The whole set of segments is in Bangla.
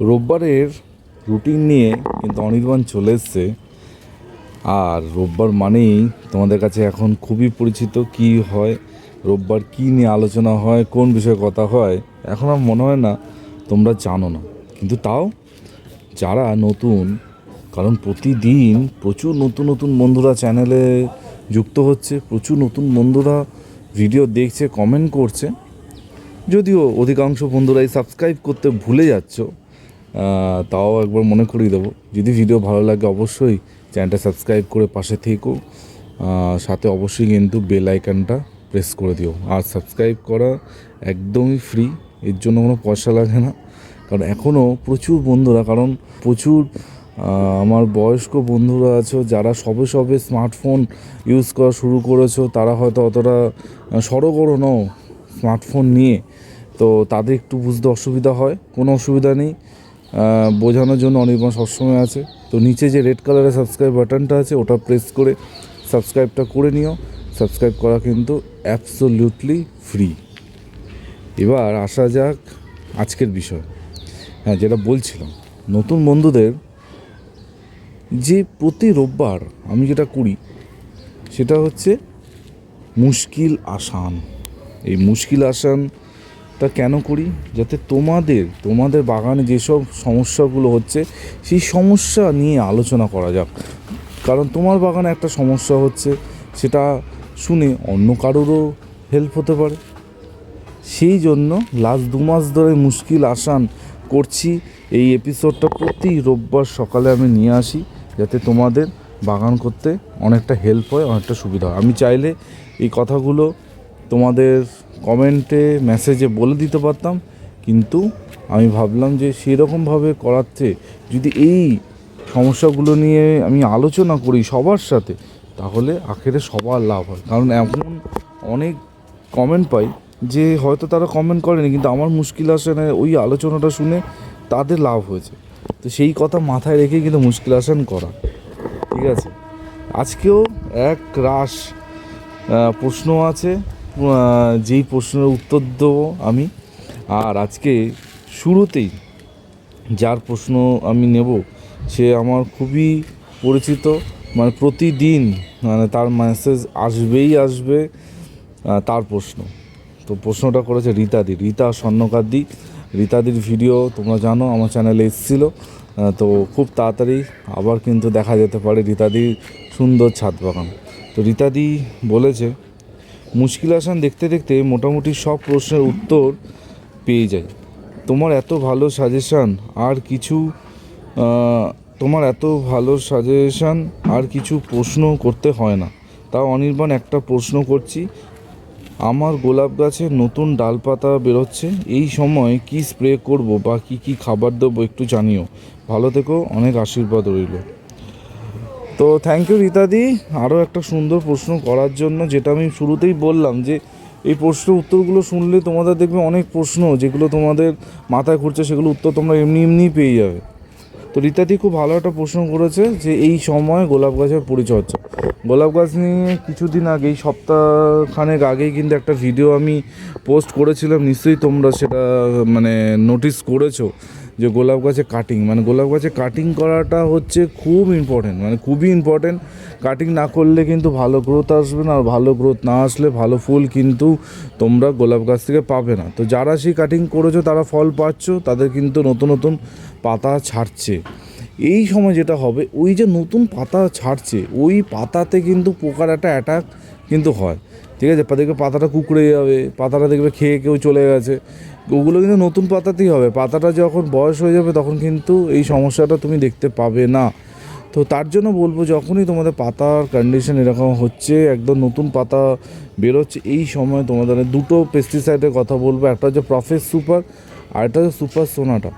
রোববারের রুটিন নিয়ে কিন্তু অনির্বাণ চলে এসছে। আর রোববার মানেই তোমাদের কাছে এখন খুবই পরিচিত কি হয়, রোববার কী নিয়ে আলোচনা হয়, কোন বিষয়ে কথা হয়, এখন আমার মনে হয় না তোমরা জানো না। কিন্তু তাও যারা নতুন, কারণ প্রতিদিন প্রচুর নতুন নতুন বন্ধুরা চ্যানেলে যুক্ত হচ্ছে, প্রচুর নতুন বন্ধুরা ভিডিও দেখছে কমেন্ট করছে, যদিও অধিকাংশ বন্ধুরাই সাবস্ক্রাইব করতে ভুলে যাচ্ছ। তাও একবার মনে করিয়ে দেবো। যদি ভিডিও ভালো লাগে অবশ্যই চ্যানেলটা সাবস্ক্রাইব করে পাশে থেকো। সাথে অবশ্যই কিন্তু বেল আইকনটা প্রেস করে দিও। আর সাবস্ক্রাইব করা একদমই ফ্রি এর জন্য কোনো পয়সা লাগে না। কারণ এখনও প্রচুর বন্ধুরা, কারণ প্রচুর আমার বয়স্ক বন্ধুরা আছো, যারা সবে সবে স্মার্টফোন ইউজ করা শুরু করেছ, তারা হয়তো অতটা সড়গড় নও স্মার্টফোন নিয়ে। তো তাদের একটু বুঝতে অসুবিধা হয়, কোনো অসুবিধা নেই। বোঝানোর জন্য অনির্বাণ সবসময় আছে। তো নিচে যে রেড কালারের সাবস্ক্রাইব বাটনটা আছে, ওটা প্রেস করে সাবস্ক্রাইবটা করে নিও। সাবস্ক্রাইব করা কিন্তু অ্যাবসোলিউটলি ফ্রি এবার আসা যাক আজকের বিষয়। হ্যাঁ যেটা বলছিলাম, নতুন বন্ধুদের যে প্রতি রোববার আমি যেটা করি, সেটা হচ্ছে মুশকিল আসান। এই মুশকিল আসানটা কেন করি? যাতে তোমাদের তোমাদের বাগানে যেসব সমস্যাগুলো হচ্ছে, সেই সমস্যা নিয়ে আলোচনা করা যাক। কারণ তোমার বাগানে একটা সমস্যা হচ্ছে, সেটা শুনে অন্য কারোরও হেল্প হতে পারে। সেই জন্য লাস্ট দু মাস ধরে মুশকিল আসান করছি। এই এপিসোডটা প্রতি রোববার সকালে আমি নিয়ে আসি, যাতে তোমাদের বাগান করতে অনেকটা হেল্প হয়, অনেকটা সুবিধা হয়। আমি চাইলে এই কথাগুলো তোমাদের কমেন্টে মেসেজে বলে দিতে পারতাম কিন্তু আমি ভাবলাম যে সেরকমভাবে করাচ্ছে যদি এই সমস্যাগুলো নিয়ে আমি আলোচনা করি সবার সাথে তাহলে আখেরে সবার লাভ হয়। কারণ এমন অনেক কমেন্ট পাই যে হয়তো তারা কমেন্ট করেনি কিন্তু আমার মুশকিল আসে না ওই আলোচনাটা শুনে তাদের লাভ হয়েছে। তো সেই কথা মাথায় রেখে কিন্তু মুশকিল আসান করা। ঠিক আছে? আজকেও এক আহ, প্রশ্ন আছে। যেই প্রশ্নের উত্তর দেবো আমি। আর আজকে শুরুতেই যার প্রশ্ন আমি নেব, সে আমার খুবই পরিচিত। মানে প্রতিদিন মানে তার মেসেজ আসবেই আসবে তার প্রশ্ন। তো প্রশ্নটা করেছে রীতাদি। রীতা স্বর্ণকাদি। রীতাদির ভিডিও তোমরা জানো, আমার চ্যানেলে এসেছিল। তো খুব তাড়াতাড়ি আবার কিন্তু দেখা যেতে পারে রীতাদির সুন্দর ছাদ বাগান। তো রীতাদি বলেছে মুশকিল আসান দেখতে দেখতে মোটামুটি সব প্রশ্নের উত্তর পেয়ে যাই তোমার এত ভালো সাজেশান আর কিছু তোমার এত ভালো সাজেশান আর কিছু প্রশ্ন করতে হয় না। তাও অনির্বাণ একটা প্রশ্ন করছি, আমার গোলাপ গাছে নতুন ডালপাতা বেরোচ্ছে, এই সময় কি স্প্রে করব বা কি কি খাবার দেবো একটু জানিও। ভালো থেকো, অনেক আশীর্বাদ রইল। তো থ্যাংক ইউ রীতাদি আরও একটা সুন্দর প্রশ্ন করার জন্য, যেটা আমি শুরুতেই বললাম যে, এই প্রশ্নের উত্তরগুলো শুনলে তোমাদের দেখবে অনেক প্রশ্ন, যেগুলো তোমাদের মাথায় ঘুরছে, সেগুলো উত্তর তোমরা এমনি এমনিই পেয়ে যাবে। তো রীতাদি খুব ভালো একটা প্রশ্ন করেছে যে, এই সময় গোলাপ গাছের পরিচর্যা। গোলাপ গাছ নিয়ে কিছুদিন আগে এই সপ্তাহখানেক আগেই কিন্তু একটা ভিডিও আমি পোস্ট করেছিলাম, নিশ্চয়ই তোমরা সেটা মানে নোটিস করেছ। যে গোলাপ গাছে কাটিং মানে গোলাপ গাছে কাটিং করাটা হচ্ছে খুব ইম্পর্টেন্ট মানে খুবই ইম্পর্টেন্ট কাটিং না করলে কিন্তু ভালো গ্রোথ আসবে না, আর ভালো গ্রোথ না আসলে ভালো ফুল কিন্তু তোমরা গোলাপ গাছ থেকে পাবে না। তো যারা সেই কাটিং করেছ, তারা ফল পাচ্ছ, তাদের কিন্তু নতুন নতুন পাতা ছাড়ছে। এই সময় যেটা হবে, ওই যে নতুন পাতা ছাড়ছে, ওই পাতাতে কিন্তু পোকার একটা অ্যাটাক কিন্তু হয়। ঠিক আছে? দেখবে পাতাটা কুকড়ে যাবে, পাতাটা দেখবে খেয়ে কেউ চলে গেছে। ওগুলো কিন্তু নতুন পাতাতেই হবে। পাতাটা যখন বয়স হয়ে যাবে তখন কিন্তু এই সমস্যাটা তুমি দেখতে পাবে না। তো তার জন্য বলব, যখনই তোমাদের পাতার কন্ডিশন এরকম হচ্ছে, একদম নতুন পাতা বেরোচ্ছে, এই সময় তোমাদের দুটো পেস্টিসাইডের কথা বলব। একটা হচ্ছে প্রফেস সুপার আর একটা হচ্ছে সুপার সোনাটা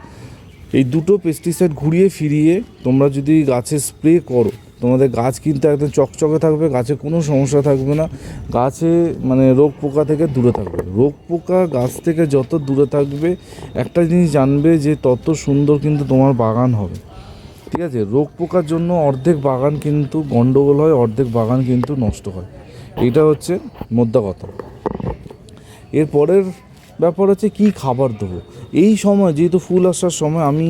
এই দুটো পেস্টিসাইড ঘুরিয়ে ফিরিয়ে তোমরা যদি গাছে স্প্রে করো তোমাদের গাছ কিন্তু একদম চকচকে থাকবে, গাছে কোনো সমস্যা থাকবে না। গাছে মানে রোগ পোকা থেকে দূরে থাকবে। রোগ পোকা গাছ থেকে যত দূরে থাকবে, একটা জিনিস জানবে যে তত সুন্দর কিন্তু তোমার বাগান হবে। ঠিক আছে? রোগ পোকার জন্য অর্ধেক বাগান কিন্তু গন্ডগোল হয়, অর্ধেক বাগান কিন্তু নষ্ট হয়। এটা হচ্ছে মোদ্দা কথা। এরপরের ব্যাপার হচ্ছে কী খাবার দেবো? এই সময় যেহেতু ফুল আসার সময় আমি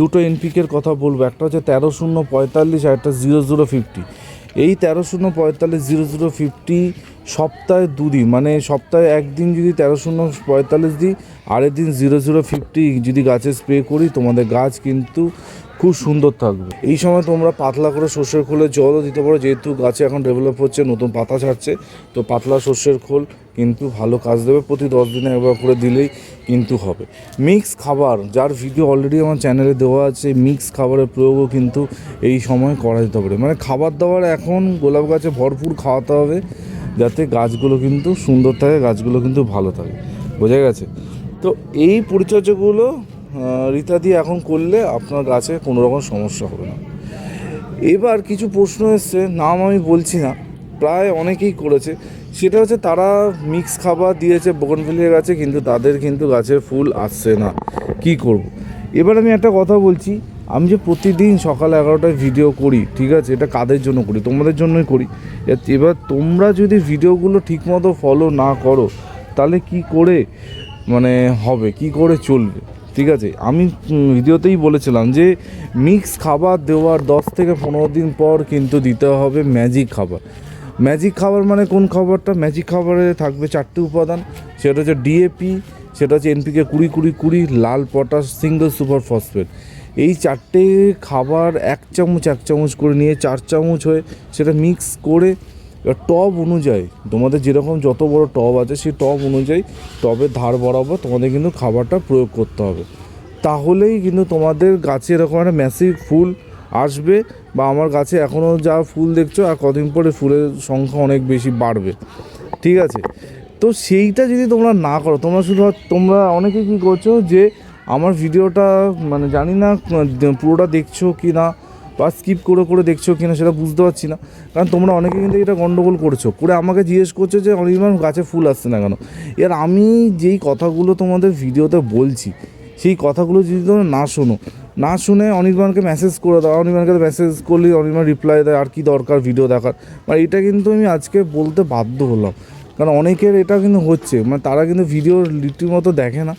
দুটো এনপিকের কথা বলব, একটা হচ্ছে তেরো শূন্য পঁয়তাল্লিশ আর একটা জিরো জিরো ফিফটি এই তেরো শূন্য পঁয়তাল্লিশ জিরো জিরো ফিফটি সপ্তাহে দুদিন মানে সপ্তাহে একদিন যদি তেরো শূন্য পঁয়তাল্লিশ দিই আরেক দিন জিরো জিরো ফিফটি যদি গাছে স্প্রে করি, তোমাদের গাছ কিন্তু খুব সুন্দর থাকবে। এই সময় তোমরা পাতলা করে সর্ষের খোলে জলও দিতে পারো, যেহেতু গাছে এখন ডেভেলপ হচ্ছে, নতুন পাতা ছাড়ছে, তো পাতলা সর্ষের খোল কিন্তু ভালো কাজ দেবে, প্রতি দশ দিনে একবার করে দিলেই কিন্তু হবে। মিক্স খাবার, যার ভিডিও অলরেডি আমার চ্যানেলে দেওয়া আছে, মিক্স খাবারের প্রয়োগও কিন্তু এই সময় করা যেতে পারে। মানে খাবার দাবার এখন গোলাপ গাছে ভরপুর খাওয়াতে হবে, যাতে গাছগুলো কিন্তু সুন্দর থাকে, গাছগুলো কিন্তু ভালো থাকে। বোঝা গেছে? তো এই পরিচর্যাগুলো রীতা দিয়ে এখন করলে আপনার গাছে কোনো রকম সমস্যা হবে না। এবার কিছু প্রশ্ন এসছে, নাম আমি বলছি না, প্রায় অনেকেই করেছে। সেটা হচ্ছে তারা মিক্স খাবার দিয়েছে বোগনভেলিয়া গাছে, কিন্তু তাদের কিন্তু গাছের ফুল আসছে না। কি করব। এবার আমি একটা কথা বলছি, আমি যে প্রতিদিন সকাল এগারোটায় ভিডিও করি, ঠিক আছে? এটা কাদের জন্য করি? তোমাদের জন্যই করি। এবার তোমরা যদি ভিডিওগুলো ঠিকমতো ফলো না করো, তাহলে কি করে মানে হবে, কি করে চলবে? ঠিক আছে? আমি ভিডিওতেই বলেছিলাম যে মিক্স খাবার দেওয়ার দশ থেকে পনেরো দিন পর কিন্তু দিতে হবে ম্যাজিক খাবার। ম্যাজিক খাবার মানে কোন খাবারটা? ম্যাজিক খাবারে থাকবে চারটে উপাদান। সেটা হচ্ছে ডিএপি সেটা হচ্ছে এনপিকে কুড়ি কুড়ি কুড়ি, লাল পটাশ সিঙ্গেল সুপার ফসফেট এই চারটে খাবার এক চামচ এক চামচ করে নিয়ে, চার চামচ হয়ে সেটা মিক্স করে এবার টব অনুযায়ী, তোমাদের যেরকম যত বড় টব আছে, সেই টব অনুযায়ী টবের ধার বরাবর তোমাদের কিন্তু খাবারটা প্রয়োগ করতে হবে। তাহলেই কিন্তু তোমাদের গাছে এরকম একটা ম্যাসিভ ফুল আসবে বা আমার গাছে এখনও যা ফুল দেখছ, আর কদিন পরে ফুলের সংখ্যা অনেক বেশি বাড়বে। ঠিক আছে? তো সেইটা যদি তোমরা না করো, তোমরা শুধু তোমরা অনেকে কী করছ যে, আমার ভিডিওটা মানে জানি না, পুরোটা দেখছ কি না বা স্কিপ করে করে দেখছ কিনা সেটা বুঝতে পারছি না। কারণ তোমরা অনেকে কিন্তু এটা গন্ডগোল করছ। করে আমাকে জিজ্ঞেস করছ যে অনির্বাণ গাছে ফুল আসছে না কেন? এর আমি যেই কথাগুলো তোমাদের ভিডিওতে বলছি, সেই কথাগুলো যদি তোমরা না শোনো, না শুনে অনির্বাণকে মেসেজ করে দাও অনির্বাণকে মেসেজ করলে অনির্বাণ রিপ্লাই দেয়, আর কি দরকার ভিডিও দেখার? মানে এটা কিন্তু আমি আজকে বলতে বাধ্য হলাম। কারণ অনেকের এটা কিন্তু হচ্ছে মানে তারা কিন্তু ভিডিও রীতিমতো দেখে না।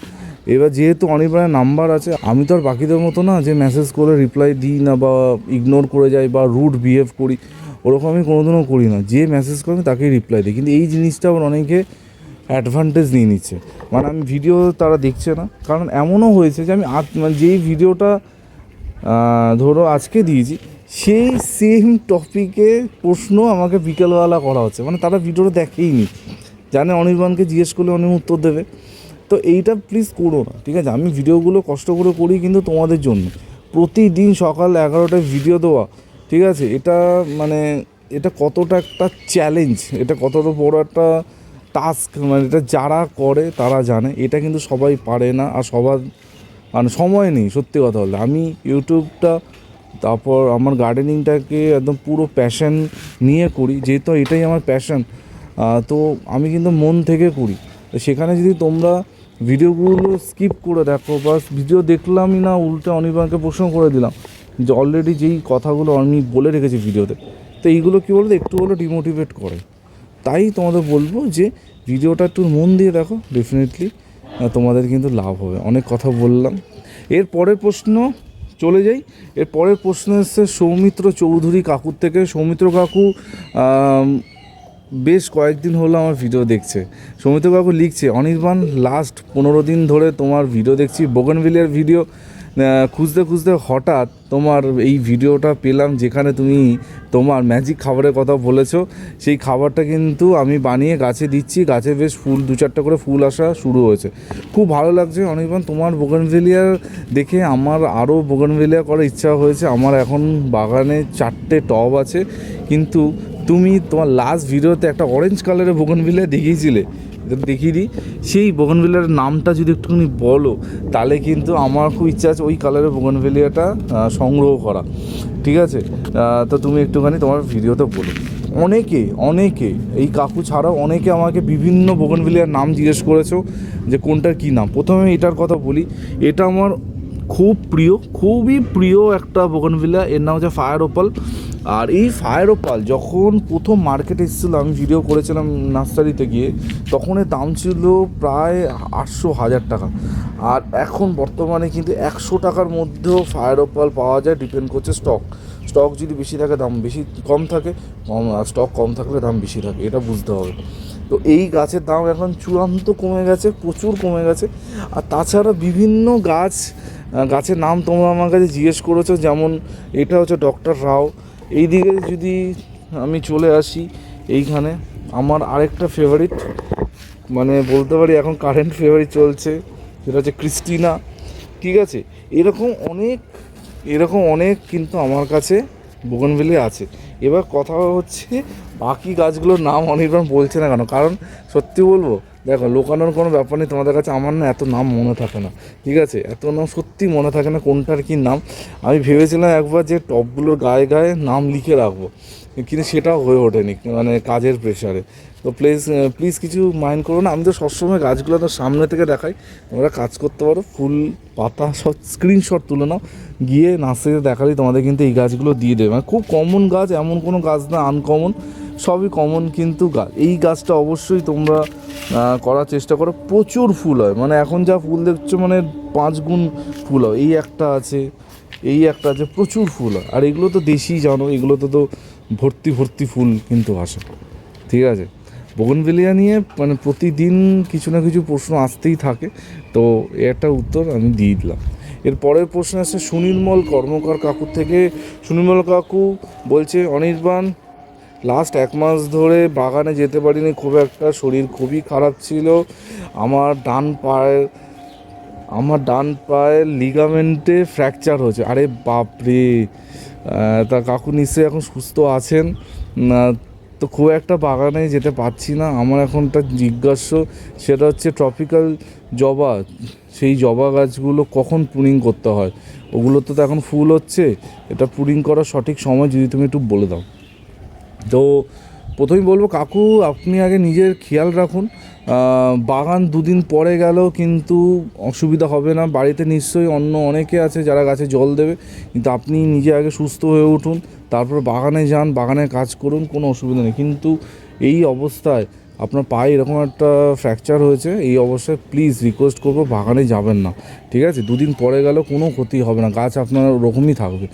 এবার যেহেতু অনির্বাণের নাম্বার আছে, আমি তো আর বাকিদের মতো না যে মেসেজ করে রিপ্লাই দিই না বা ইগনোর করে যাই বা রুট বিহেভ করি, ওরকম আমি কোনোদিনও করি না। যে মেসেজ করে আমি তাকেই রিপ্লাই দিই। কিন্তু এই জিনিসটা আবার অনেকে অ্যাডভান্টেজ নিয়ে নিচ্ছে। মানে আমি ভিডিও তারা দেখছে না। কারণ এমনও হয়েছে যে আমি মানে যেই ভিডিওটা ধরো আজকে দিয়েছি, সেই সেম টপিকে প্রশ্ন আমাকে বিকেলবেলা করা হচ্ছে। মানে তারা ভিডিওটা দেখেই নি জানে অনির্বাণকে জিজ্ঞেস করলে অনেক উত্তর দেবে। তো এইটা প্লিজ করো না, ঠিক আছে? আমি ভিডিওগুলো কষ্ট করে করি কিন্তু তোমাদের জন্য। প্রতিদিন সকাল এগারোটায় ভিডিও দেওয়া, ঠিক আছে? এটা মানে এটা কতটা একটা চ্যালেঞ্জ এটা কতটা বড় একটা টাস্ক মানে এটা যারা করে তারা জানে। এটা কিন্তু সবাই পারে না আর সবার মানে সময় নেই, সত্যি কথা বলতে। আমি ইউটিউবটা, তারপর আমার গার্ডেনিংটাকে একদম পুরো প্যাশন নিয়ে করি, যেহেতু এটাই আমার প্যাশন তো আমি কিন্তু মন থেকে করি। সেখানে যদি তোমরা ভিডিওগুলো স্কিপ করে দেখো বা ভিডিও দেখলামই না, উল্টে অনির্বাণকে প্রশ্ন করে দিলাম যে অলরেডি যেই কথাগুলো আমি বলে রেখেছি ভিডিওতে, তো এইগুলো কী বলতো, একটু হলেও ডিমোটিভেট করে। তাই তোমাদের বলব যে ভিডিওটা একটু মন দিয়ে দেখো ডেফিনেটলি তোমাদের কিন্তু লাভ হবে। অনেক কথা বললাম। এর পরের প্রশ্ন, চলে যাই। এর পরের প্রশ্ন এসছে, সৌমিত্র চৌধুরী কাকুর থেকে। সৌমিত্র কাকু বেশ কয়েকদিন হলো আমার ভিডিও দেখছে। সৌমিত্র কাকু লিখছে, অনির্বাণ লাস্ট পনেরো দিন ধরে তোমার ভিডিও দেখছি। বোগনভিলিয়ার ভিডিও খুঁজতে খুঁজতে হঠাৎ তোমার এই ভিডিওটা পেলাম যেখানে তুমি তোমার ম্যাজিক খাবারের কথা বলেছ। সেই খাবারটা কিন্তু আমি বানিয়ে গাছে দিচ্ছি। গাছে বেশ ফুল, দু চারটা করে ফুল আসা শুরু হয়েছে। খুব ভালো লাগছে। অনির্বাণ, তোমার বোগনভেলিয়ার দেখে আমার আরও বোগনভেলিয়া করার ইচ্ছা হয়েছে। আমার এখন বাগানে চারটে টব আছে। কিন্তু তুমি তোমার লাস্ট ভিডিওতে একটা অরেঞ্জ কালারের বোগনভিলিয়া দেখিয়েছিলে দেখিয়ে দিই। সেই বোগনভেলিয়ার নামটা যদি একটুখানি বলো, তাহলে কিন্তু আমার খুব ইচ্ছা আছে ওই কালারের বোগনভেলিয়াটা সংগ্রহ করা। ঠিক আছে? তো তুমি একটুখানি তোমার ভিডিওতে বলো। অনেকে অনেকে, এই কাকু ছাড়াও অনেকে আমাকে বিভিন্ন বোগনভেলিয়ার নাম জিজ্ঞেস করেছ যে কোনটার কী নাম। প্রথমে এটার কথা বলি, এটা আমার খুব প্রিয়, খুবই প্রিয় একটা বোগনভিলা এর নাম হচ্ছে ফায়ার ওপাল আর এই ফায়ার ওপাল যখন প্রথম মার্কেটে এসেছিল, আমি ভিডিও করেছিলাম নার্সারিতে গিয়ে, তখন এর দাম ছিল প্রায় আটশো হাজার টাকা। আর এখন বর্তমানে কিন্তু একশো টাকার মধ্যেও ফায়ার ওপাল পাওয়া যায় ডিপেন্ড করছে স্টক স্টক যদি বেশি থাকে, দাম বেশি কম থাকে, কম স্টক কম থাকলে দাম বেশি থাকে, এটা বুঝতে হবে। তো এই গাছের দাম এখন চূড়ান্ত কমে গেছে, প্রচুর কমে গেছে। আর তাছাড়া বিভিন্ন গাছ গাছের নাম তোমরা আমার কাছে জিজ্ঞেস করেছ, যেমন এটা হচ্ছে ডক্টর রাও। এই দিকে যদি আমি চলে আসি এইখানে, আমার আরেকটা ফেভারিট মানে বলতে পারি এখন কারেন্ট ফেভারিট চলছে, সেটা হচ্ছে ক্রিস্টিনা। ঠিক আছে? এরকম অনেক এরকম অনেক কিন্তু আমার কাছে বোগনভেলি আছে। এবার কথা হচ্ছে বাকি গাছগুলোর নাম অনির্বাণ বলছে না কেন? কারণ সত্যি বলব দেখো, লোকানোর কোনো ব্যাপার নেই, তোমাদের কাছে আমার না এত নাম মনে থাকে না, ঠিক আছে? এত নাম সত্যি মনে থাকে না কোনটার কি নাম। আমি ভেবেছিলাম একবার যে টপগুলোর গায়ে গায়ে নাম লিখে রাখব, কিন্তু সেটাও হয়ে ওঠেনি মানে কাজের প্রেশারে তো প্লিজ প্লিজ কিছু মাইন্ড করো না, আমি তো সবসময় গাছগুলো তো সামনে থেকে দেখাই, তোমরা কাজ করতে পারো, ফুল, পাতা সব স্ক্রিনশট তুলে নাও, গিয়ে নার্সারিতে দেখালেই তোমাদের কিন্তু এই গাছগুলো দিয়ে দেবে। মানে খুব কমন গাছ, এমন কোনো গাছ না আনকমন সবই কমন কিন্তু গাছ। এই গাছটা অবশ্যই তোমরা করার চেষ্টা করো। প্রচুর ফুল হয়। মানে এখন যা ফুল দেখছ মানে পাঁচ গুণ ফুল হয়। এই একটা আছে, এই একটা আছে, প্রচুর ফুল হয়। আর এগুলো তো দেশি, জানো এগুলোতে তো ভর্তি ভর্তি ফুল কিন্তু আসে। ঠিক আছে? বগনভেলিয়া নিয়ে মানে প্রতিদিন কিছু না কিছু প্রশ্ন আসতেই থাকে। তো একটা উত্তর আমি দিয়ে দিলাম। এর পরের প্রশ্ন আছে সুনির্মল কর্মকার কাকুর থেকে। সুনির্মল কাকু বলছে, অনির্বাণ লাস্ট এক মাস ধরে বাগানে যেতে পারিনি, খুব একটা শরীর খুবই খারাপ ছিল। আমার ডান পায়ের, আমার ডান পায়ের লিগামেন্টে ফ্র্যাকচার হয়েছে। আরে বাপরে! তা কাকু নিশ্চয়ই এখন সুস্থ আছেন? তো খুব একটা বাগানে যেতে পারছি না। আমার এখন এখনটা জিজ্ঞাস্য সেটা হচ্ছে ট্রপিক্যাল জবা, সেই জবা গাছগুলো কখন পুনিং করতে হয়? ওগুলো তো এখন ফুল হচ্ছে। এটা পুনিং করার সঠিক সময় যদি তুমি একটু বলে দাও। তো প্রথমেই বলব, কাকু, আপনি আগে নিজের খেয়াল রাখুন। বাগান দুদিন পরে গেলেও কিন্তু অসুবিধা হবে না। বাড়িতে নিশ্চয়ই অন্য অনেকে আছে যারা গাছে জল দেবে, কিন্তু আপনি নিজে আগে সুস্থ হয়ে উঠুন, তারপর বাগানে যান, বাগানে কাজ করুন, কোনো অসুবিধা নেই। কিন্তু এই অবস্থায় আপনার পায়ে এরকম একটা ফ্র্যাকচার হয়েছে, এই অবস্থায় প্লিজ রিকোয়েস্ট করব, বাগানে যাবেন না। ঠিক আছে? দুদিন পরে গেলেও কোনো ক্ষতি হবে না। গাছ আপনার ওরকমই থাকবে।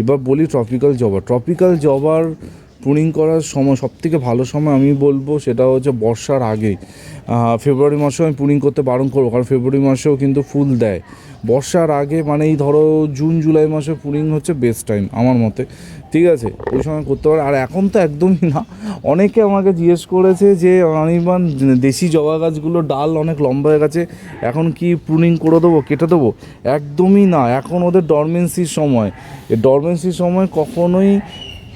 এবার বলি ট্রপিক্যাল জবা ট্রপিক্যাল জবার প্রুনিং করার সময়, সবথেকে ভালো সময় আমি বলব সেটা হচ্ছে বর্ষার আগেই ফেব্রুয়ারি মাসেও আমি প্রুনিং করতে বারণ করব, কারণ ফেব্রুয়ারি মাসেও কিন্তু ফুল দেয়। বর্ষার আগে মানে এই ধরো জুন, জুলাই মাসে প্রুনিং হচ্ছে বেস্ট টাইম আমার মতে। ঠিক আছে? ওই সময় করতে পারে। আর এখন তো একদমই না। অনেকে আমাকে জিজ্ঞেস করেছে যে, অনির্বাণ, দেশি জবা গাছগুলো ডাল অনেক লম্বা হয়ে গেছে, এখন কি প্রুনিং করে দেবো, কেটে দেবো? একদমই না। এখন ওদের ডরমেন্সির সময়। ডরমেন্সির সময় কখনোই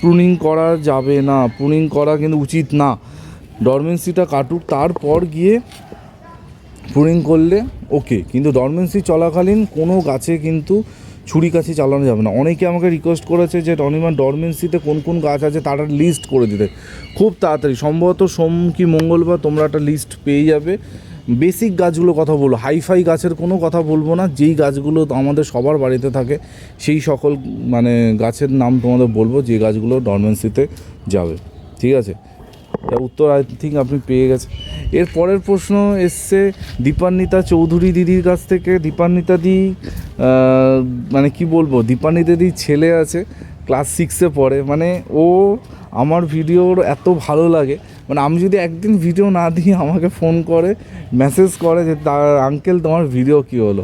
প্রুনিং করা যাবে না প্রুনিং করা কিন্তু উচিত না। ডরমেন্সিটা কাটুক, তারপর গিয়ে প্রুনিং করলে ওকে কিন্তু ডরমেন্সি চলাকালীন কোনো গাছে কিন্তু ছুরি কাছি চালানো যাবে না। অনেকে আমাকে রিকোয়েস্ট করেছে যে অনিমান ডরমেন্সিতে কোন কোন গাছ আছে তার লিস্ট করে দিতে। খুব তাড়াতাড়ি, সম্ভবত সোম কি মঙ্গলবার তোমরা একটা লিস্ট পেয়ে যাবে। বেসিক গাছগুলো কথা বলব। হাইফাই গাছের কোনো কথা বলব না। যেই গাছগুলো আমাদের সবার বাড়িতে থাকে, সেই সকল মানে গাছের নাম তোমাদের বলব, যে গাছগুলো ডরমেন্সিতে যাবে। ঠিক আছে? উত্তর আই থিঙ্ক আপনি পেয়ে গেছেন। এর পরের প্রশ্ন এসছে, দীপান্বিতা চৌধুরী দিদির কাছ থেকে। দীপান্বিতা দি মানে কি বলব, দীপান্বিতা দির ছেলে আছে ক্লাস সিক্সে পড়ে। মানে ও, আমার ভিডিওর এত ভালো লাগে। মানে আমি যদি একদিন ভিডিও না দিই আমাকে ফোন করে মেসেজ করে যে তার আঙ্কেল তোমার ভিডিও কী হলো?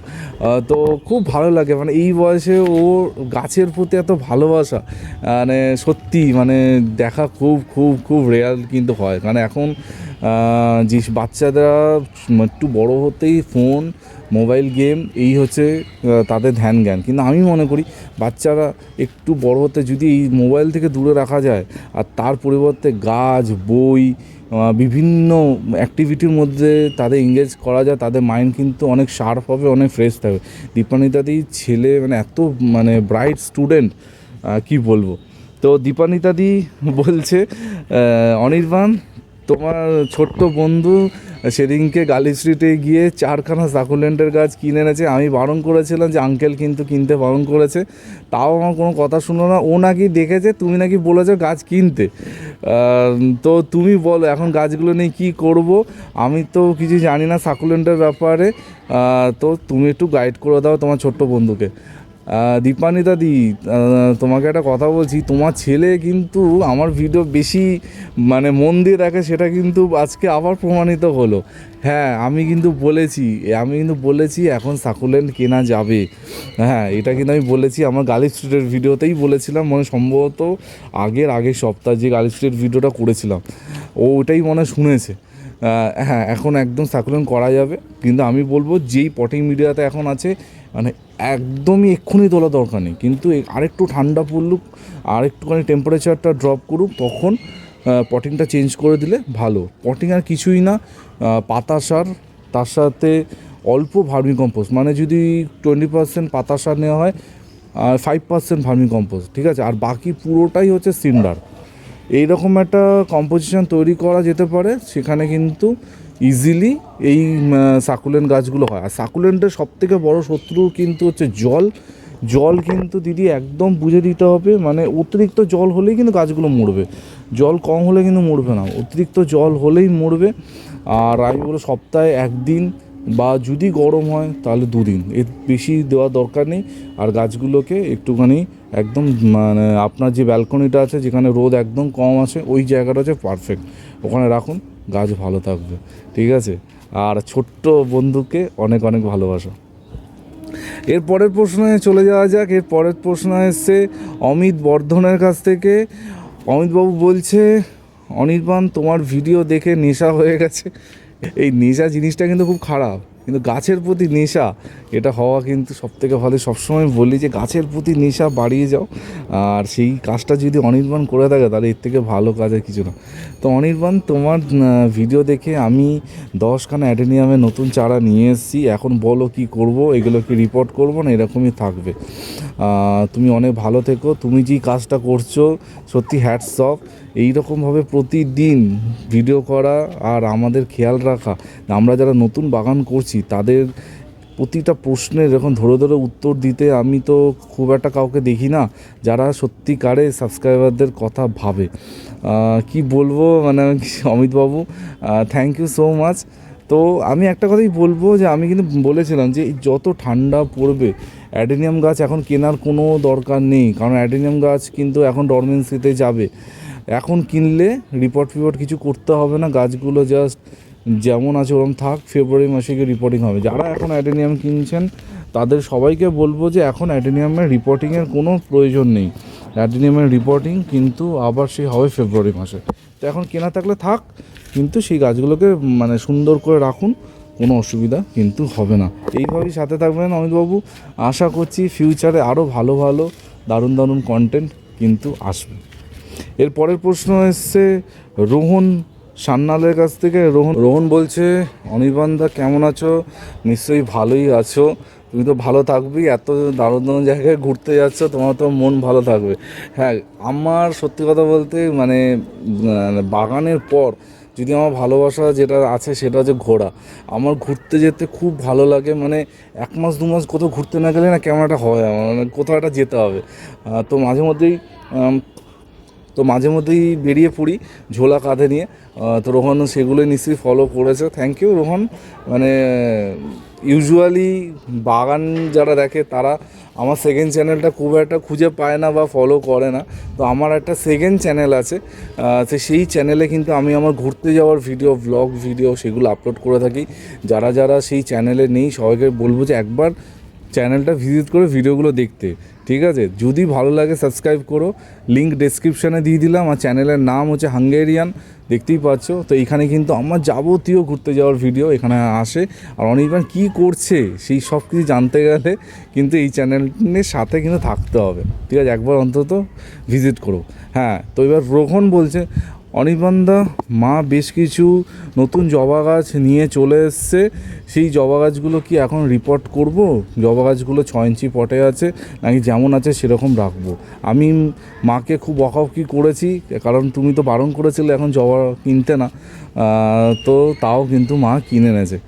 তো খুব ভালো লাগে। মানে এই বয়সে ও গাছের প্রতি এত ভালোবাসা মানে সত্যি মানে দেখা খুব খুব খুব রেয়ার কিন্তু হয়। কারণ এখন যে বাচ্চারা একটু বড় হতেই ফোন মোবাইল গেম এই হচ্ছে তাদের ধ্যান জ্ঞান। কিন্তু আমি মনে করি বাচ্চারা একটু বড় হতে যদি এই মোবাইল থেকে দূরে রাখা যায়, আর তার পরিবর্তে গাছ, বই বিভিন্ন অ্যাক্টিভিটির মধ্যে তাদের এঙ্গেজ করা যায়, তাদের মাইন্ড কিন্তু অনেক শার্প হবে, অনেক ফ্রেশ থাকবে। দীপানিতাদি ছেলে মানে এত মানে ব্রাইট স্টুডেন্ট কি বলব? তো দীপানিতাদি বলছে অনির্বাণ তোমার ছোট্ট বন্ধু সেদিনকে গালি স্ট্রিটে গিয়ে চারখানা সাকুলেন্টের গাছ কিনে এনেছে। আমি বারণ করেছিলাম যে আঙ্কেল কিন্তু কিনতে বারণ করেছে। তাও আমার কোনো কথা শুনো না। ও নাকি দেখেছে, তুমি নাকি বলেছ গাছ কিনতে। তো তুমি বলো, এখন গাছগুলো নিয়ে কী করব? আমি তো কিছু জানি না সাকুলেন্টের ব্যাপারে। তো তুমি একটু গাইড করে দাও তোমার ছোট্ট বন্ধুকে। আহ, দীপানিতা দি তোমাকে একটা কথা বলছি। তোমার ছেলে কিন্তু আমার ভিডিও বেশি মানে মন দিয়ে দেখে সেটা কিন্তু আজকে আবার প্রমাণিত হলো। হ্যাঁ আমি কিন্তু বলেছি আমি কিন্তু বলেছি এখন সাকুলেন্ট কেনা যাবে। হ্যাঁ এটা কিন্তু আমি বলেছি আমার গালি স্ট্রিটের ভিডিওতেই বলেছিলাম মানে সম্ভবত আগের আগের সপ্তাহ যে গালি স্ট্রিট ভিডিওটা করেছিলাম ও ওটাই মনে শুনেছে। হ্যাঁ এখন একদম সাকুলেন্ট করা যাবে। কিন্তু আমি বলব যেই পটিং মিডিয়াতে এখন আছে মানে একদমই এক্ষুনি তোলা দরকার নেই। কিন্তু আরেকটু ঠান্ডা পড়লুক আর একটুখানি টেম্পারেচারটা ড্রপ করুক, তখন পটিংটা চেঞ্জ করে দিলে ভালো। পটিং আর কিছুই না পাতা সার, তার সাথে অল্প ভার্মি কম্পোস্ট মানে যদি টোয়েন্টি পার্সেন্ট পাতা সার নেওয়া হয় আর ফাইভ পার্সেন্ট ভার্মি কম্পোস্ট ঠিক আছে? আর বাকি পুরোটাই হচ্ছে সিন্ডার এইরকম একটা কম্পোজিশন তৈরি করা যেতে পারে, সেখানে কিন্তু ইজিলি এই সাকুলেন্ট গাছগুলো হয়। আর সাকুলেন্টের সব থেকে বড় শত্রু কিন্তু হচ্ছে জল। জল কিন্তু দিদি একদম বুঝে দিতে হবে মানে অতিরিক্ত জল হলেই কিন্তু গাছগুলো মরবে। জল কম হলে কিন্তু মরবে না, অতিরিক্ত জল হলেই মরবে। আর আমি বলো সপ্তাহে একদিন বা যদি গরম হয়, তাহলে দুদিন। এর বেশি দেওয়া দরকার নেই। আর গাছগুলোকে একটুখানি একদম মানে আপনার যে ব্যালকনিটা আছে, যেখানে রোদ একদম কম আছে ওই জায়গাটা হচ্ছে পারফেক্ট ওখানে রাখুন, গাছ ভালো থাকবে, ঠিক আছে? আর ছোট্ট বন্ধুকে অনেক অনেক ভালোবাসা। এর পরের প্রশ্নে চলে যাওয়া যাক। এর পরের প্রশ্ন এসছে, অমিত বর্ধনের কাছ থেকে। অমিতবাবু বলছে, অনির্বাণ, তোমার ভিডিও দেখে নেশা হয়ে গেছে। এই নেশা জিনিসটা কিন্তু খুব খারাপ। কিন্তু গাছের প্রতি নেশা, এটা হওয়া কিন্তু সব থেকে ভালো। সবসময় বলি যে, গাছের প্রতি নেশা বাড়িয়ে যাও। আর সেই কাজটা যদি অনির্বাণ করে থাকে, তাহলে এর থেকে ভালো কাজ আর কিছু না। তো অনির্বাণ, তোমার ভিডিও দেখে আমি দশখানা অ্যাডেনিয়ামে নতুন চারা নিয়ে এসেছি। এখন বলো কি করব, এগুলো কি রিপোর্ট করব না, এরকমই থাকবে। তুমি অনেক ভালো থেকো। তুমি যেই কাজটা করছ, সত্যি হ্যাটস অফ এইরকমভাবে প্রতিদিন ভিডিও করা আর আমাদের খেয়াল রাখা। আমরা যারা নতুন বাগান করছি, তাদের প্রতিটা প্রশ্নের এরকম ধরে ধরে উত্তর দিতে আমি তো খুব একটা কাউকে দেখি না, যারা সত্যিকারে সাবস্ক্রাইবারদের কথা ভাবে। কি বলব? মানে অমিতবাবু থ্যাংক ইউ সো মাচ তো আমি একটা কথাই বলব যে, আমি কিন্তু বলেছিলাম যে যত ঠান্ডা পড়বে, অ্যাডেনিয়াম গাছ এখন কেনার কোনো দরকার নেই। কারণ অ্যাডেনিয়াম গাছ কিন্তু এখন ডরমেন্সিতে যাবে। এখন কিনলে রিপোর্ট ফিপোর্ট কিছু করতে হবে না, গাছগুলো জাস্ট যেমন আছে ওরকম থাক ফেব্রুয়ারি মাসে গিয়ে রিপোর্টিং হবে। যারা এখন অ্যাডেনিয়াম কিনছেন, তাদের সবাইকে বলব যে এখন অ্যাডেনিয়ামের রিপোর্টিংয়ের কোনো প্রয়োজন নেই। অ্যাডেনিয়ামের রিপোর্টিং কিন্তু আবার সেই হবে ফেব্রুয়ারি মাসে। তো এখন কেনা থাকলে থাক, কিন্তু সেই গাছগুলোকে মানে সুন্দর করে রাখুন, কোনো অসুবিধা কিন্তু হবে না। এইভাবেই সাথে থাকবেন অমিতবাবু। আশা করছি ফিউচারে আরও ভালো ভালো দারুণ দারুণ কন্টেন্ট কিন্তু আসবে। এর পরের প্রশ্ন এসছে, রোহন সান্নালের কাছ থেকে। রোহন রোহন বলছে, অনির্বাণদা, কেমন আছো? নিশ্চয়ই ভালোই আছো। তুমি তো ভালো থাকবি এত দারুণ দারুণ জায়গায় ঘুরতে যাচ্ছ, তোমার তো মন ভালো থাকবে। হ্যাঁ আমার সত্যি কথা বলতে মানে মানে বাগানের পর যদি আমার ভালোবাসা যেটা আছে, সেটা হচ্ছে ঘোরা। আমার ঘুরতে যেতে খুব ভালো লাগে মানে এক মাস, দু মাস কোথাও ঘুরতে না গেলে না কেমন একটা হয় আমার মানে কোথাও একটা যেতে হবে। তো মাঝে মধ্যেই তো মাঝে মধ্যেই বেরিয়ে পড়ি ঝোলা কাঁধে নিয়ে। তো রোহন সেগুলোই নিশ্চয়ই ফলো করেছে। Thank you Rohan. মানে ইউজুয়ালি বাগান যারা দেখে, তারা আমার সেকেন্ড চ্যানেলটা খুব একটা খুঁজে পায় না বা ফলো করে না। তো আমার একটা সেকেন্ড চ্যানেল আছে। তো সেই চ্যানেলে কিন্তু আমি আমার ঘুরতে যাওয়ার ভিডিও ব্লগ ভিডিও সেগুলো আপলোড করে থাকি। যারা যারা সেই চ্যানেলে নেই, সবাইকে বলব যে একবার চ্যানেলটা ভিজিট করে ভিডিওগুলো দেখতে। ঠিক আছে? যদি ভালো লাগে সাবস্ক্রাইব করো। লিঙ্ক ডেসক্রিপশানে দিয়ে দিলাম। আর চ্যানেলের নাম হচ্ছে হাঙ্গেরিয়ান দেখতেই পাচ্ছ? তো এখানে কিন্তু আমার যাবতীয় ঘুরতে যাওয়ার ভিডিও এখানে আসে। আর অনির্বাণ কী করছে? সেই সব কিছু জানতে গেলে কিন্তু এই চ্যানেলের সাথে কিন্তু থাকতে হবে। ঠিক আছে? একবার অন্তত ভিজিট করো। হ্যাঁ তো এবার রোহন বলছে অনির্বাণদা, মা বেশ কিছু নতুন জবা গাছ নিয়ে চলে এসছে। সেই জবা গাছগুলো কি এখন রিপোর্ট করব? জবা গাছগুলো ছ ইঞ্চি পটে আছে, নাকি যেমন আছে সেরকম রাখব? আমি মাকে খুব বকাবকি করেছি, কারণ তুমি তো বারণ করেছিলে এখন জবা কিনতে না। তো তাও কিন্তু মা কিনে আর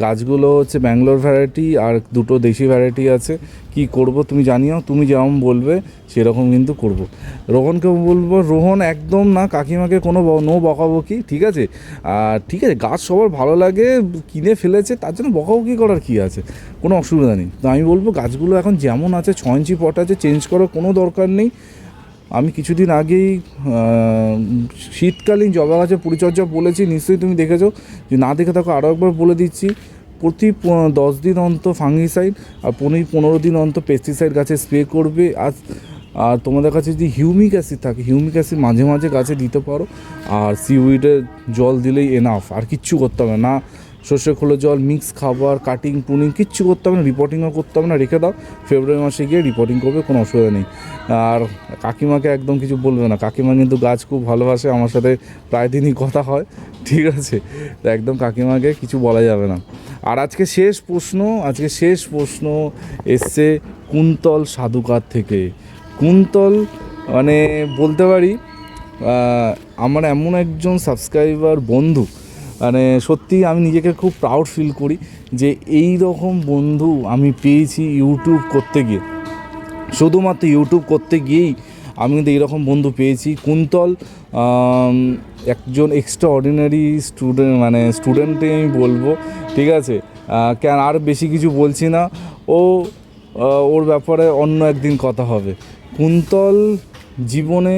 গাছগুলো হচ্ছে ব্যাঙ্গালোর ভ্যারাইটি আর দুটো দেশি ভ্যারাইটি আছে। কি করব তুমি জানিও, তুমি যেমন বলবে সেরকম কিন্তু করব। রোহনকে বলব, রোহন একদম না কাকিমাকে কোনো নো বকাবকি, ঠিক আছে? আর ঠিক আছে, গাছ সবার ভালো লাগে, কিনে ফেলেছে, তার জন্য বকাবকি করার কি আছে? কোনো অসুবিধা নেই। তো আমি বলব গাছগুলো এখন যেমন আছে ছ ইঞ্চি পট আছে চেঞ্জ করার কোনো দরকার নেই। আমি কিছুদিন আগেই শীতকালীন জবা গাছের পরিচর্যা বলেছি, নিশ্চয়ই তুমি দেখেছ, যে না দেখে থাকো আরও একবার বলে দিচ্ছি, প্রতি দশ দিন অন্ত ফাঙ্গিসাইড আর পনেরো পনেরো দিন অন্তর পেস্টিসাইড গাছে স্প্রে করবে। আর আর তোমাদের কাছে যদি হিউমিক অ্যাসিড থাকে হিউমিক অ্যাসিড মাঝে মাঝে গাছে দিতে পারো, আর সিউইডের জল দিলেই এনাফ আর কিচ্ছু করতে হবে না। সর্ষে খোলো জল মিক্স খাবার কাটিং পুনিং কিচ্ছু করতে হবে না রিপোর্টিংও করতে হবে না, রেখে দাও। ফেব্রুয়ারি মাসে গিয়ে রিপোর্টিং করবে, কোনো অসুবিধা নেই। আর কাকিমাকে একদম কিছু বলবে না। কাকিমা কিন্তু গাছ খুব ভালোবাসে, আমার সাথে প্রায় দিনই কথা হয়, ঠিক আছে? তো একদম কাকিমাকে কিছু বলা যাবে না। আর আজকে শেষ প্রশ্ন, আজকে শেষ প্রশ্ন এসছে কুন্তল সাধুকার থেকে। কুন্তল মানে বলতে পারি আমার এমন একজন সাবস্ক্রাইবার বন্ধু মানে সত্যি আমি নিজেকে খুব প্রাউড ফিল করি যে এই রকম বন্ধু আমি পেয়েছি ইউটিউব করতে গিয়ে। শুধুমাত্র ইউটিউব করতে গিয়েই আমি কিন্তু এইরকম বন্ধু পেয়েছি। কুন্তল একজন এক্সট্রা অর্ডিনারি স্টুডেন্ট মানে স্টুডেন্টই আমি বলব, ঠিক আছে? কেন আর বেশি কিছু বলছি না। ও ওর ব্যাপারে অন্য একদিন কথা হবে। কুন্তল জীবনে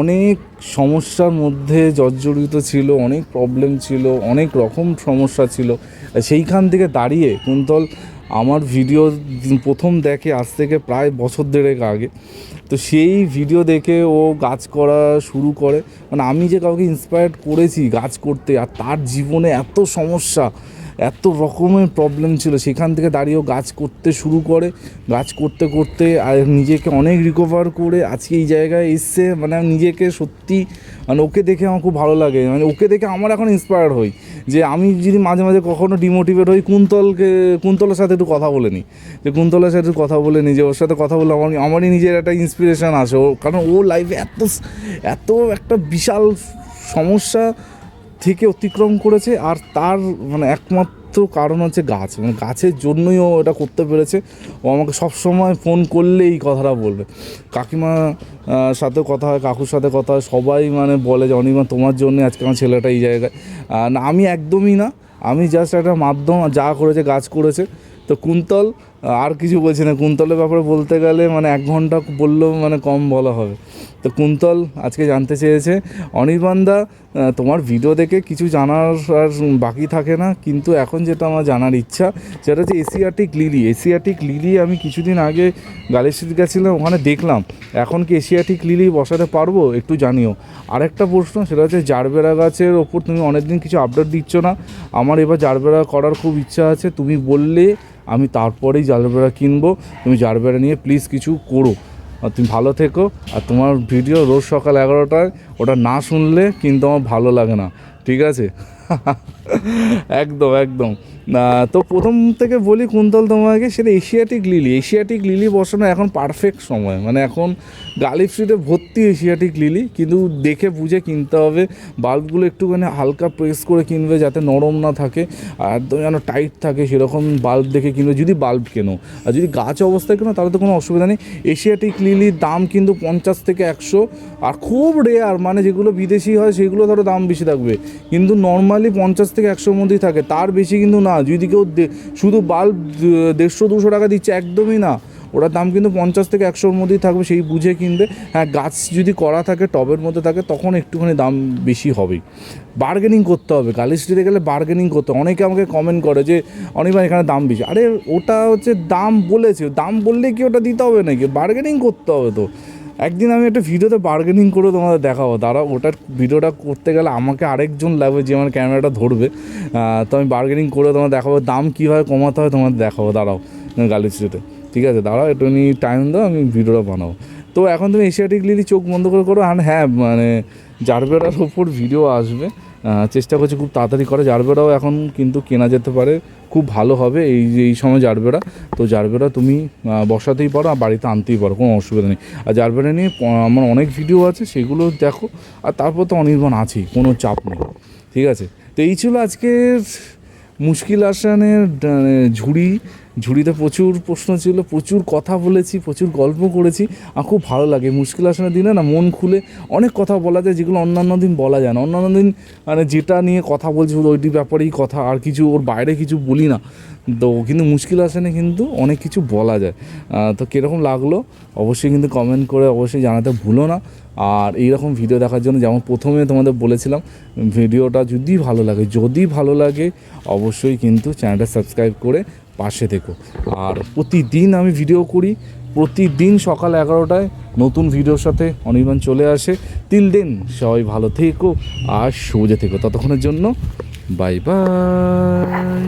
অনেক সমস্যার মধ্যে জর্জরিত ছিল, অনেক প্রবলেম ছিল, অনেক রকম সমস্যা ছিল। সেইখান থেকে দাঁড়িয়ে কুন্তল আমার ভিডিও প্রথম দেখে, আজ থেকে প্রায় বছর দেড়েক আগে, তো সেই ভিডিও দেখে ও গাছ করা শুরু করে। মানে আমি যে কাউকে ইন্সপায়ার্ড করেছি গাছ করতে, আর তার জীবনে এত সমস্যা এত রকমের প্রবলেম ছিল। সেখান থেকে দাঁড়িয়েও গাছ করতে শুরু করে। গাছ করতে করতে আর নিজেকে অনেক রিকভার করে আজকে এই জায়গায় এসছে। মানে নিজেকে সত্যি মানে ওকে দেখে আমার খুব ভালো লাগে। মানে ওকে দেখে আমার এখন ইন্সপায়ার হই। যে আমি যদি মাঝে মাঝে কখনো ডিমোটিভেট হই, কুন্তলকে, কুন্তলের সাথে একটু কথা বলে নিই যে কুন্তলের সাথে একটু কথা বলে নিই যে ওর সাথে কথা বললে আমার, আমারই নিজের একটা ইন্সপিরেশান আসে। ও, কারণ ও লাইফে এত এত একটা বিশাল সমস্যা থেকে অতিক্রম করেছে আর তার মানে একমাত্র কারণ হচ্ছে গাছ। মানে গাছের জন্যই ও এটা করতে পেরেছে। ও আমাকে সব সময় ফোন করলেই এই কথাটা বলবে। কাকিমা সাথে কথা হয়, কাকুর সাথে কথা হয়, সবাই মানে বলে যে, অনিমা, তোমার জন্য আজকে আমার ছেলেটা এই জায়গায়। না, আমি একদমই না। আমি জাস্ট একটা মাধ্যম, যা করেছে, গাছ করেছে। তো কুন্তল আর কিছু বলছি না। কুন্তলের ব্যাপারে বলতে গেলে মানে এক ঘণ্টা বললেও মানে কম বলা হবে। তো কুন্তল আজকে জানতে চেয়েছে। অনির্বাণদা তোমার ভিডিও দেখে কিছু জানার আর বাকি থাকে না, কিন্তু এখন যেটা আমার জানার ইচ্ছা, সেটা হচ্ছে এশিয়াটিক লিলি এশিয়াটিক লিলি আমি কিছুদিন আগে গালেশ্রীর গেছিলাম, ওখানে দেখলাম। এখন কি এশিয়াটিক লিলি বসাতে পারব? একটু জানিও। আরেকটা প্রশ্ন, সেটা হচ্ছে জারবেরা গাছের ওপর তুমি অনেকদিন কিছু আপডেট দিচ্ছ না? আমার এবার জারবেরা করার খুব ইচ্ছা আছে। তুমি বললে আমি তারপরেই জারবেরা কিনবো। তুমি জারবেরা নিয়ে প্লিজ কিছু করো। আর তুমি ভালো থেকো। আর তোমার ভিডিও রোজ সকাল এগারোটায় ওটা না শুনলে কিন্তু আমার ভালো লাগে না। ঠিক আছে? একদম একদম। তো প্রথম থেকে বলি কুন্তল তোমাকে, সেটা এশিয়াটিক লিলি। এশিয়াটিক লিলি বসানো এখন পারফেক্ট সময়। মানে এখন গালিব স্ট্রিটে ভর্তি এশিয়াটিক লিলি, কিন্তু দেখে বুঝে কিনতে হবে। বাল্বগুলো একটুখানি হালকা প্রেস করে কিনবে যাতে নরম না থাকে, আর একদম যেন টাইট থাকে, সেরকম বাল্ব দেখে কিনবে, যদি বাল্ব কেনো। আর যদি গাছ অবস্থায় কেনো, তাহলে তো কোনো অসুবিধা নেই। এশিয়াটিক লিলির দাম কিন্তু পঞ্চাশ থেকে একশো, আর খুব রেয়ার মানে যেগুলো বিদেশি হয়, সেগুলো ধরো দাম বেশি থাকবে। কিন্তু নর্মালি পঞ্চাশ থেকে একশোর মধ্যেই থাকে। তার বেশি কিন্তু না। যদি কেউ শুধু বাল্ব দেড়শো, দুশো টাকা দিচ্ছে, একদমই না। ওটার দাম কিন্তু পঞ্চাশ থেকে একশোর মধ্যেই থাকবে, সেই বুঝে কিনবে। হ্যাঁ গাছ যদি করা থাকে, টবের মধ্যে থাকে, তখন একটুখানি দাম বেশি হবেই। বার্গেনিং করতে হবে। গালি স্ট্রিটে গেলে বার্গেনিং করতে হবে। অনেকে আমাকে কমেন্ট করে যে অনির্বাণ এখানে দাম বেশি। আরে, ওটা হচ্ছে দাম বলেছে। দাম বললে কি ওটা দিতে হবে নাকি? বার্গেনিং করতে হবে তো। একদিন আমি একটা ভিডিওতে বার্গেনিং করে তোমাদের দেখাবো। তারা ওটার ভিডিওটা করতে গেলে আমাকে আরেকজন লাগবে যে আমার ক্যামেরাটা ধরবে তো আমি বার্গেনিং করে তোমার দেখাবো, দাম কীভাবে কমাতে হয় তোমাদের দেখাবো। দাঁড়াও গালি স্ট্রিটে ঠিক আছে, দাঁড়াও, একটু টাইম দাও, আমি ভিডিওটা বানাবো। তো এখন তুমি এশিয়াটিক লিলি চোখ বন্ধ করে করো, আর হ্যাঁ মানে জারবেরার ওপর ভিডিও আসবে। চেষ্টা করছি খুব তাড়াতাড়ি করে। জারবেরাও এখন কিন্তু কেনা যেতে পারে। খুব ভালো হবে এই এই সময় জারবেরা। তো জারবেরা তুমি বসাতেই পারো আর বাড়িতে আনতেই পারো কোনো অসুবিধা নেই। আর জারবেরা নিয়ে আমার অনেক ভিডিও আছে সেগুলো দেখো। আর তারপর তো অনির্বাণ আছেই কোনো চাপ নেই। ঠিক আছে? তো এই ছিল আজকের মুশকিল আসানের মানে, ঝুড়ি। ঝুড়িতে প্রচুর প্রশ্ন ছিল, প্রচুর কথা বলেছি, প্রচুর গল্প করেছি। আর খুব ভালো লাগে। মুশকিল আসানের দিনে না মন খুলে অনেক কথা বলা যায় যেগুলো অন্যান্য দিন বলা যায় না। অন্যান্য দিন মানে যেটা নিয়ে কথা বলছি শুধু ওইটির ব্যাপারেই কথা, আর কিছু ওর বাইরে কিছু বলি না। তো কিন্তু মুশকিল আসানে কিন্তু অনেক কিছু বলা যায়। তো কীরকম লাগল? অবশ্যই কিন্তু কমেন্ট করে অবশ্যই জানাতে ভুলো না। আর এইরকম ভিডিও দেখার জন্য যেমন প্রথমে তোমাদের বলেছিলাম ভিডিওটা যদি ভালো লাগে, যদি ভালো লাগে, অবশ্যই কিন্তু চ্যানেলটা সাবস্ক্রাইব করে পাশে থেকো আর প্রতিদিন আমি ভিডিও করি। প্রতিদিন সকাল এগারোটায় নতুন ভিডিওর সাথে অনির্বাণ চলে আসে। তিল দিন সবাই ভালো থেকো আর সোজা থেকো। ততক্ষণের জন্য বাই বাই